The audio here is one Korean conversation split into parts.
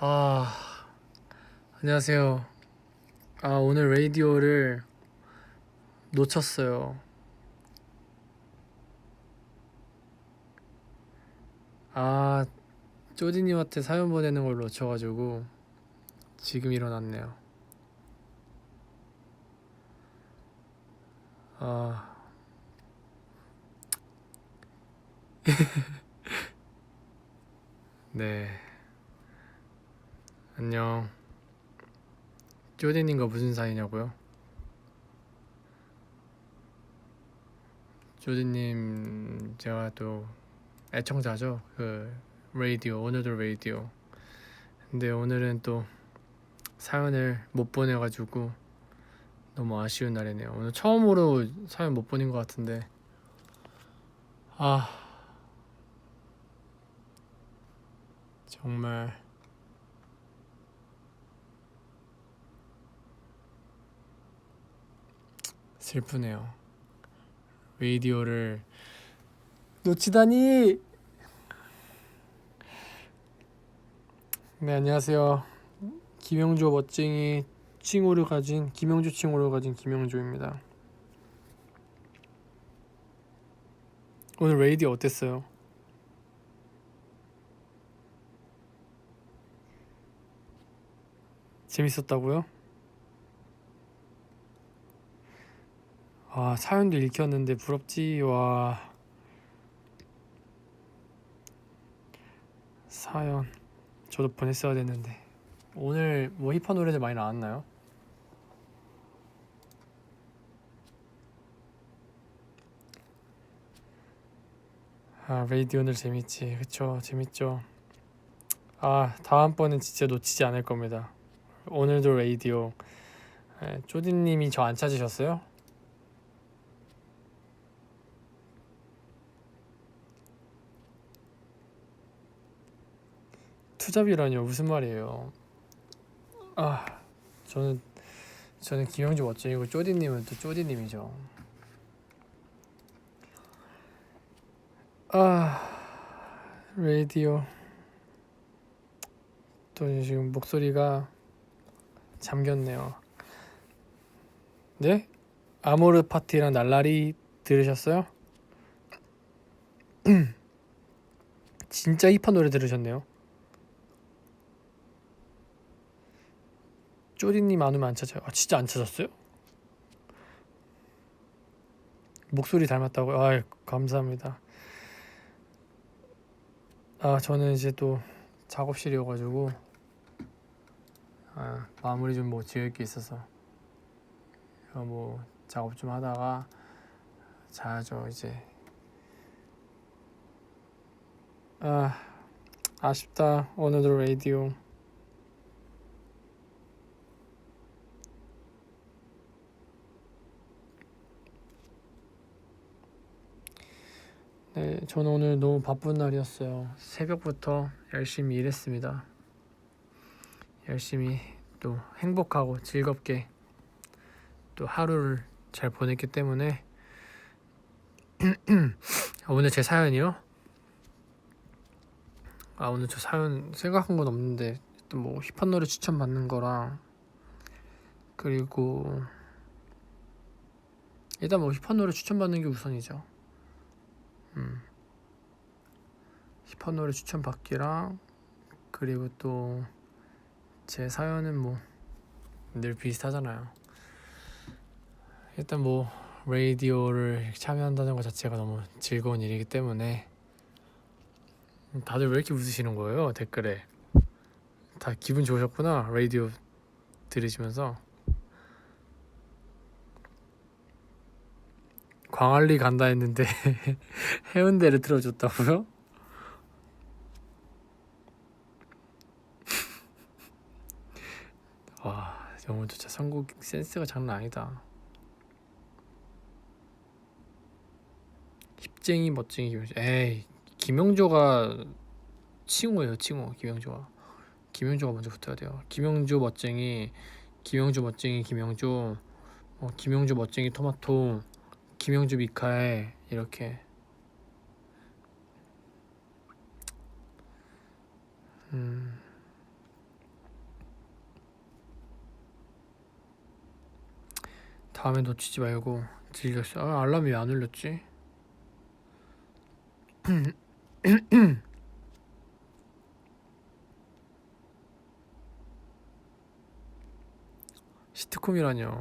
아, 안녕하세요. 아, 오늘 라디오를 놓쳤어요. 아, 쪼디님한테 사연 보내는 걸 놓쳐가지고 지금 일어났네요. 아, 네. 안녕. 쪼디님과 무슨 사이냐고요? 쪼디님 제가 또 애청자죠. 그 라디오 오늘도 라디오. 근데 오늘은 또 사연을 못 보내가지고 너무 아쉬운 날이네요. 오늘 처음으로 사연 못 보낸 것 같은데 아 정말 슬프네요. 라디오를 놓치다니. 네 안녕하세요. 김영조 멋쟁이 칭호를 가진 김영조 칭호를 가진 김영조입니다. 오늘 라디오 어땠어요? 재밌었다고요? 아, 사연도 읽혔는데 부럽지. 와. 사연. 저도 보냈어야 됐는데. 오늘 뭐 힙한 노래들 많이 나왔나요? 아, 레이디 오늘 재밌지. 그쵸? 재밌죠? 아, 다음번엔 진짜 놓치지 않을 겁니다. 오늘도 레이디오. 에, 쪼디님이 저 안 찾으셨어요? 투잡이라뇨 무슨 말이에요? 아 저는 저는 김영주 멋쟁이고 쪼디님은 또 쪼디님이죠. 아 라디오 또 지금 목소리가 잠겼네요. 네? 아모르 파티랑 날라리 들으셨어요? 진짜 힙한 노래 들으셨네요. 쪼리님 안 오면 안 찾아요. 아 진짜 안 찾았어요? 목소리 닮았다고요? 아 감사합니다. 아 저는 이제 또 작업실이어가지고 아, 마무리 좀 뭐 지을 게 있어서 어, 뭐 작업 좀 하다가 자야죠 이제. 아 아쉽다 오늘도 라디오. 네, 저는 오늘 너무 바쁜 날이었어요. 새벽부터 열심히 일했습니다. 열심히 또 행복하고 즐겁게 또 하루를 잘 보냈기 때문에 오늘 제 사연이요? 아 오늘 저 사연 생각한 건 없는데 또 뭐 힙한 노래 추천 받는 거랑 그리고 일단 뭐 힙한 노래 추천 받는 게 우선이죠. 음. 힙한 노래 추천 받기랑 그리고 또 제 사연은 뭐 늘 비슷하잖아요. 일단 뭐 라디오를 참여한다는 것 자체가 너무 즐거운 일이기 때문에 다들 왜 이렇게 웃으시는 거예요 댓글에 다 기분 좋으셨구나 라디오 들으시면서 광안리 간다 했는데 해운대를 틀어줬다고요? 와 진짜 선곡 센스가 장난 아니다. 힙쟁이 멋쟁이 김영조. 에이 김영조가 칭호예요 칭호 김영조가. 김영조가 먼저 붙어야 돼요. 김영조 멋쟁이 김영조 멋쟁이 김영조. 어, 김영조 멋쟁이 토마토 김영주 미카에 이렇게 음 다음에 놓치지 말고 즐겼어. 아, 알람이 왜 안 울렸지? 시트콤이라뇨.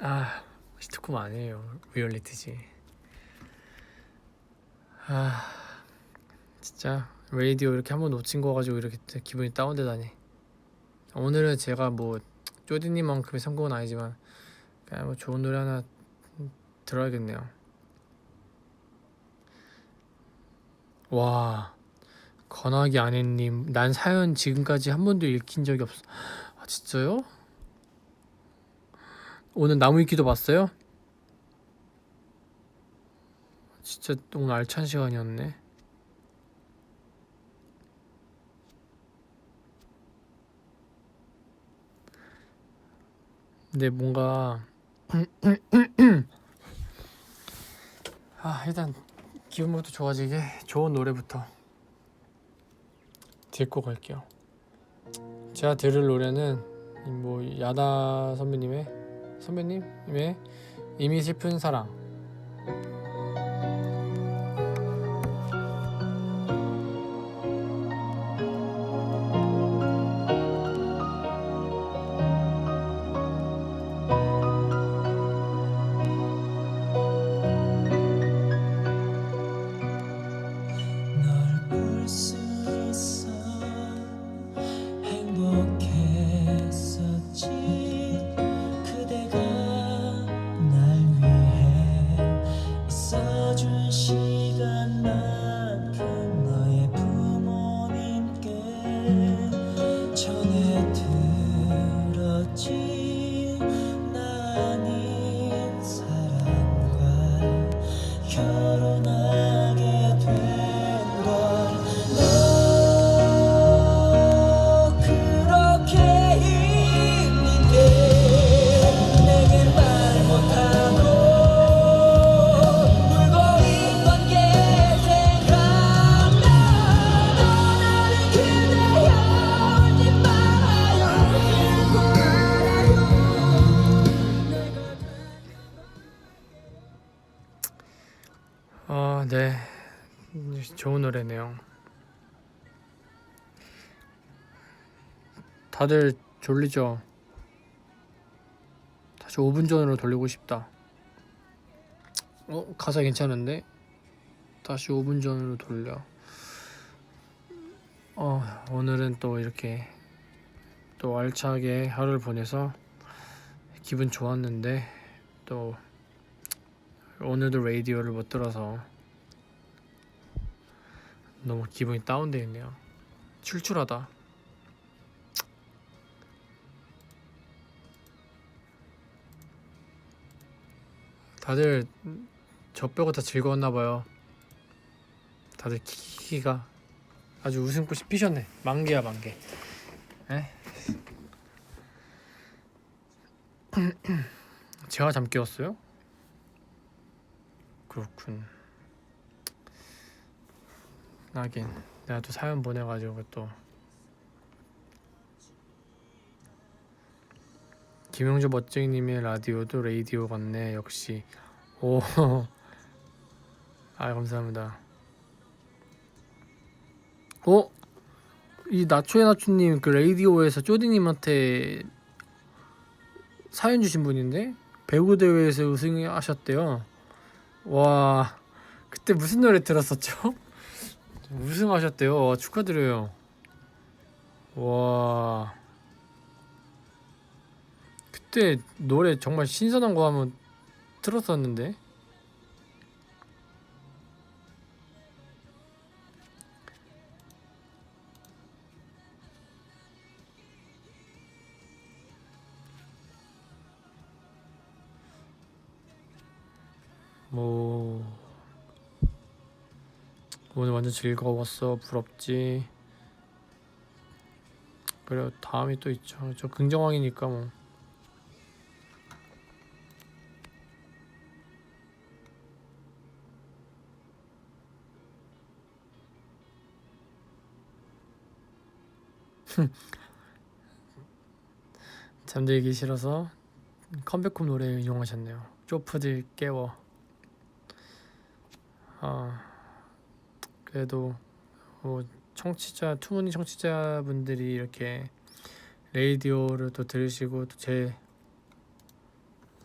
아. 시트콤 아니에요. 리얼리티지. 아, 진짜 라디오 이렇게 한번 놓친 거 가지고 이렇게 기분이 다운되다니. 오늘은 제가 뭐 쪼디님만큼의 성공은 아니지만 그냥 뭐 좋은 노래 하나 들어야겠네요. 와, 건하기 아내님, 난 사연 지금까지 한 번도 읽힌 적이 없어. 아, 진짜요? 오늘 나무 위키도 봤어요? 진짜 오늘 알찬 시간이었네. 근데 뭔가 아 일단 기분부터 좋아지게 좋은 노래부터 듣고 갈게요. 제가 들을 노래는 뭐 야다 선배님의 선배님의 이미 슬픈 사랑 좋은 노래네요. 다들 졸리죠? 다시 5분 전으로 돌리고 싶다. 어, 가사 괜찮은데? 다시 5분 전으로 돌려. 어, 오늘은 또 이렇게 또 알차게 하루를 보내서 기분 좋았는데 또 오늘도 라디오를 못 들어서 너무 기분이 다운되어 있네요. 출출하다. 다들 저 빼고 다 즐거웠나 봐요. 다들 키키가 아주 웃음꽃이 피셨네. 만개야 만개. 에? 제가 잠 깨웠어요? 그렇군. 하긴 내가 또 사연 보내가지고 또 김영주 멋쟁이님의 라디오도 레이디오 같네 역시 오. 아 감사합니다. 어? 이 나초의 나초님 그 레이디오에서 쪼디님한테 사연 주신 분인데 배구 대회에서 우승하셨대요. 와 그때 무슨 노래 들었었죠? 우승하셨대요. 와, 축하드려요. 와 그때 노래 정말 신선한 거 하면 틀었었는데 오늘 완전 즐거웠어. 부럽지? 그래 다음이 또 있죠. 저 긍정왕이니까 뭐. 잠들기 싫어서 컴백홈 노래 인용하셨네요. 쪼프들 깨워. 아 그래도 뭐 청취자 투모니 청취자분들이 이렇게 레이디오를 또 들으시고 또 제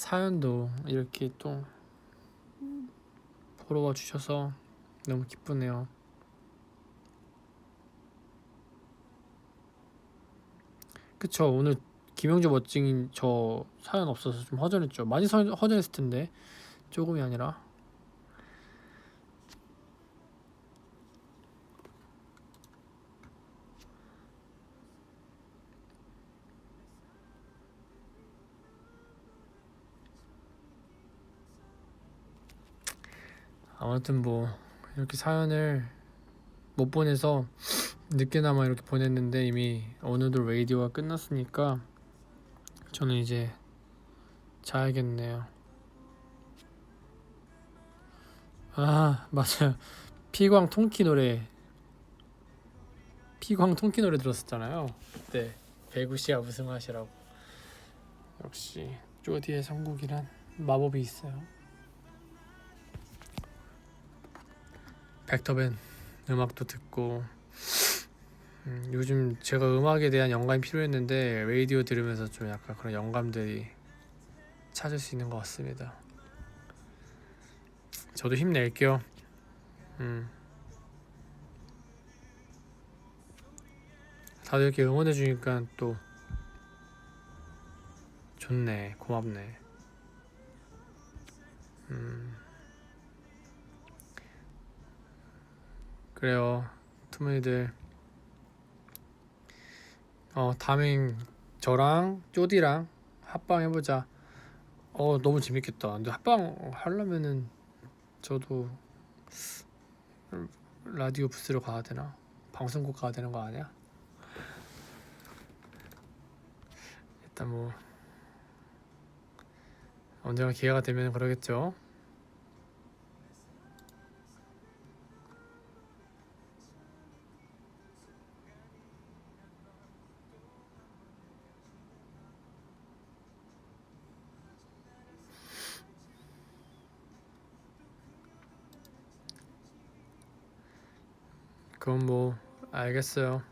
사연도 이렇게 또 보러 와 주셔서 너무 기쁘네요. 그쵸 오늘 김영주 멋쟁인 저 사연 없어서 좀 허전했죠. 많이 서, 허전했을 텐데 조금이 아니라 아무튼 뭐 이렇게 사연을 못 보내서 늦게나마 이렇게 보냈는데 이미 어느덧 라디오가 끝났으니까 저는 이제 자야겠네요. 아 맞아요. 피광 통키 노래 피광 통키 노래 들었었잖아요. 그때 배구 씨가 우승하시라고. 역시 쪼디의 선곡이란 마법이 있어요. 벡터밴 음악도 듣고 음, 요즘 제가 음악에 대한 영감이 필요했는데 라디오 들으면서 좀 약간 그런 영감들이 찾을 수 있는 것 같습니다. 저도 힘낼게요. 음. 다들 이렇게 응원해 주니까 또 좋네, 고맙네. 음. 그래요, 투머니들. 어 다음엔 저랑 쪼디랑 합방 해보자. 어 너무 재밌겠다. 근데 합방 하려면은 저도 라디오 부스로 가야 되나? 방송국 가야 되는 거 아니야? 일단 뭐 언젠가 기회가 되면 그러겠죠. 그건 뭐 알겠어요.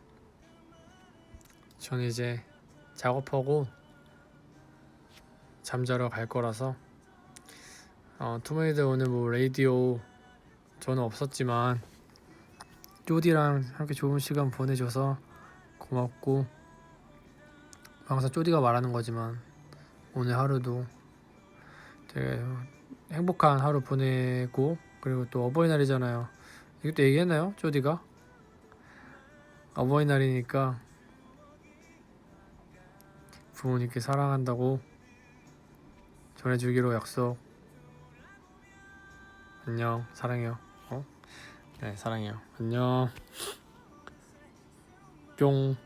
전 이제 작업하고 잠자러 갈 거라서 어, 투메이드 오늘 뭐 라디오 저는 없었지만 쪼디랑 함께 좋은 시간 보내줘서 고맙고 항상 쪼디가 말하는 거지만 오늘 하루도 되게 행복한 하루 보내고 그리고 또 어버이날이잖아요. 이것도 얘기했나요? 쪼디가? 어버이날이니까 부모님께 사랑한다고 전해주기로 약속. 안녕, 사랑해요. 어? 네, 사랑해요. 안녕. 뿅.